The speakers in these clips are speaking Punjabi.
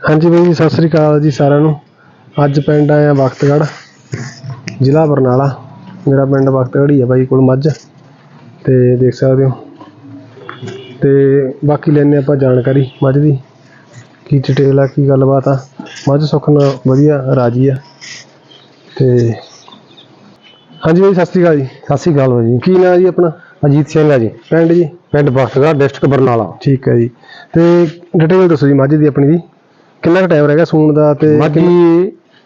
ਹਾਂਜੀ ਬਾਈ ਜੀ ਸਤਿ ਸ੍ਰੀ ਅਕਾਲ ਜੀ ਸਾਰਿਆਂ ਨੂੰ। ਅੱਜ ਪਿੰਡ ਆਇਆ ਬਖਤਗੜ੍ਹ ਜ਼ਿਲ੍ਹਾ ਬਰਨਾਲਾ। ਮੇਰਾ ਪਿੰਡ ਬਖਤਗੜ੍ਹ ਹੀ ਆ ਬਾਈ ਕੋਲ ਮੱਝ। ਤੇ ਦੇਖ ਸਕਦੇ ਹੋ। ਤੇ ਬਾਕੀ ਲੈਣੇ ਆਪਾਂ ਜਾਣਕਾਰੀ ਮੱਝ ਦੀ। ਕੀ ਡਿਟੇਲ ਆ ਕੀ ਗੱਲਬਾਤ ਆ। ਮੱਝ ਸੁੱਖ ਨਾਲ ਵਧੀਆ ਰਾਜੀ ਆ। ਤੇ ਹਾਂਜੀ ਬਾਈ ਸਤਿ ਸ੍ਰੀ ਅਕਾਲ ਜੀ। ਸਤਿ ਸ਼੍ਰੀ ਅਕਾਲ ਜੀ। ਕੀ ਨਾਂ ਜੀ ਆਪਣਾ? ਅਜੀਤ ਸਿੰਘ ਆ ਜੀ। ਪਿੰਡ ਜੀ? ਪਿੰਡ ਬਖਤਗੜ੍ਹ ਡਿਸਟ੍ਰਿਕਟ ਬਰਨਾਲਾ। ਠੀਕ ਹੈ ਜੀ। ਤੇ ਡਿਟੇਲ ਦੱਸੋ ਜੀ ਮੱਝ ਦੀ ਆਪਣੀ ਦੀ। ਕਿੰਨਾ ਕੁ ਟਾਈਮ ਰਹਿ ਗਿਆ ਸੂਣ ਦਾ ਤੇ ਮਾਝੀ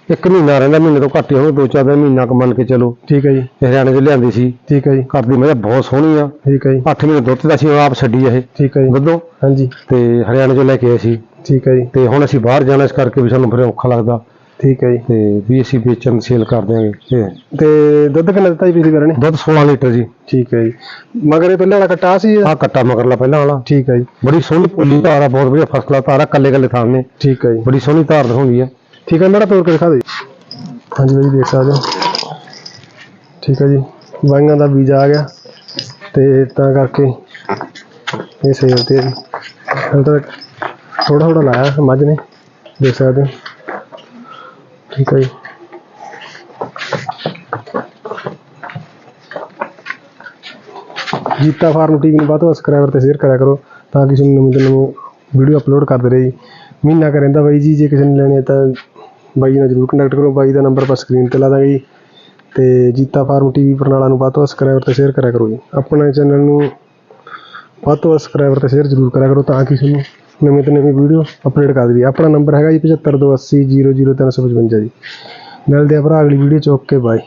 ਇੱਕ ਮਹੀਨਾ ਰਹਿੰਦਾ ਮਹੀਨੇ ਤੋਂ ਘੱਟ ਹੀ ਹੋਵੇ ਦੋ ਚਾਰ ਦਿਨ ਮਹੀਨਾ ਕੁ ਮੰਨ ਕੇ ਚਲੋ। ਠੀਕ ਹੈ ਜੀ। ਇਹ ਹਰਿਆਣੇ ਤੋਂ ਲਿਆਂਦੀ ਸੀ। ਠੀਕ ਹੈ ਜੀ। ਘਰ ਦੀ ਮੱਝ ਬਹੁਤ ਸੋਹਣੀ ਆ। ਠੀਕ ਹੈ ਜੀ। 8 ਮਹੀਨੇ ਦੁੱਧ ਦਾ ਸੀ ਉਹ ਆਪ ਛੱਡੀ ਇਹ। ਠੀਕ ਹੈ ਜੀ। ਦੁੱਧੋਂ ਹਾਂਜੀ। ਤੇ ਹਰਿਆਣੇ ਤੋਂ ਲੈ ਕੇ ਆਏ ਸੀ। ਠੀਕ ਹੈ ਜੀ। ਤੇ ਹੁਣ ਅਸੀਂ ਬਾਹਰ ਜਾਣਾ ਇਸ ਕਰਕੇ ਵੀ ਸਾਨੂੰ ਫਿਰ ਔਖਾ ਲੱਗਦਾ। ਠੀਕ ਹੈ ਜੀ। ਤੇ ਵੀ ਅਸੀਂ ਵੇਚਣ ਸੇਲ ਕਰ ਦਿਆਂਗੇ ਤੇ ਤੇ ਦੁੱਧ ਕਿੰਨਾ ਦਿੱਤਾ ਜੀ ਪਿਛਲੀ ਵਾਰ ਨੇ? ਦੁੱਧ 16 ਲੀਟਰ ਜੀ। ਠੀਕ ਹੈ ਜੀ। ਮਗਰ ਇਹ ਪਹਿਲਾਂ ਵਾਲਾ ਕੱਟਾ ਸੀ ਆਹ ਕੱਟਾ ਮਗਰਲਾ ਪਹਿਲਾਂ ਵਾਲਾ। ਠੀਕ ਹੈ ਜੀ। ਬੜੀ ਸੋਹਣੀ ਪੁੱਲੀ ਧਾਰ ਆ ਬਹੁਤ ਵਧੀਆ ਫਸਲਾ ਧਾਰ ਆ ਕੱਲੇ ਕੱਲੇ ਥਾਂ ਨੇ। ਠੀਕ ਹੈ ਜੀ। ਬੜੀ ਸੋਹਣੀ ਧਾਰ ਦਿਖਾਉਂਦੀ ਆ। ਠੀਕ ਹੈ ਮੇਰਾ ਤੋੜ ਕੇ ਦਿਖਾ ਜੀ। ਹਾਂਜੀ ਬਾਈ ਦੇਖ ਸਕਦੇ ਹੋ। ਠੀਕ ਹੈ ਜੀ। ਵਾਈਆਂ ਦਾ ਬੀਜ ਆ ਗਿਆ। ਤੇ ਤਾਂ ਕਰਕੇ ਇਹ ਸੇਲ ਤੇ ਹੈ ਜੀ। ਹਾਲੇ ਤਾਂ ਥੋੜਾ ਥੋੜਾ ਲਾਇਆ ਮੱਝ ਨੇ। ਦੇਖ ਸਕਦੇ ਹੋ। ਠੀਕ ਹੈ ਜੀ। ਜੀਤਾ ਫਾਰਮ ਟੀਵੀ ਨੂੰ ਵੱਧ ਤੋਂ ਸਬਸਕ੍ਰਾਈਬਰ ਤੇ ਸ਼ੇਅਰ ਕਰਿਆ ਕਰੋ ਤਾਂ ਕਿ ਤੁਹਾਨੂੰ ਨਵੀਂ ਨਵੀਂ ਵੀਡੀਓ ਅਪਲੋਡ ਕਰਦੇ ਰਹੇ ਜੀ ਮਹੀਨਾ ਕਰ ਰਹਿੰਦਾ ਬਾਈ ਜੀ, ਜੇ ਕਿਸੇ ਨੇ ਲੈਣੇ ਆ ਤਾਂ ਬਾਈ ਨਾਲ ਜਰੂਰ ਕੰਟੈਕਟ ਕਰੋ। ਬਾਈ ਦਾ ਨੰਬਰ ਆਪਾਂ ਸਕਰੀਨ ਤੇ ਲਾ ਦਾਂਗੇ ਜੀ। ਤੇ ਜੀਤਾ ਫਾਰਮ ਟੀਵੀ ਪ੍ਰਣਾਲਾ ਨੂੰ ਵੱਧ ਤੋਂ ਵੱਧ ਸਬਸਕ੍ਰਾਈਬਰ ਤੇ ਸ਼ੇਅਰ ਕਰਿਆ ਕਰੋ ਜੀ। ਆਪਣੇ ਚੈਨਲ ਨੂੰ ਵੱਧ ਤੋਂ ਵੱਧ ਸਬਸਕ੍ਰਾਈਬਰ ਤੇ ਸ਼ੇਅਰ ਜਰੂਰ ਕਰਿਆ ਕਰੋ ਤਾਂ ਕਿ ਤੁਹਾਨੂੰ ਨਵੀਂ ਤੋਂ ਨਵੀਂ ਵੀਡੀਓ ਅਪਡੇਟ ਕਰ ਦਈਏ। ਆਪਣਾ ਨੰਬਰ ਹੈਗਾ ਜੀ 7528000355 ਜੀ। ਮਿਲਦੇ ਆ ਭਰਾ ਅਗਲੀ ਵੀਡੀਓ ਚ। Okay bye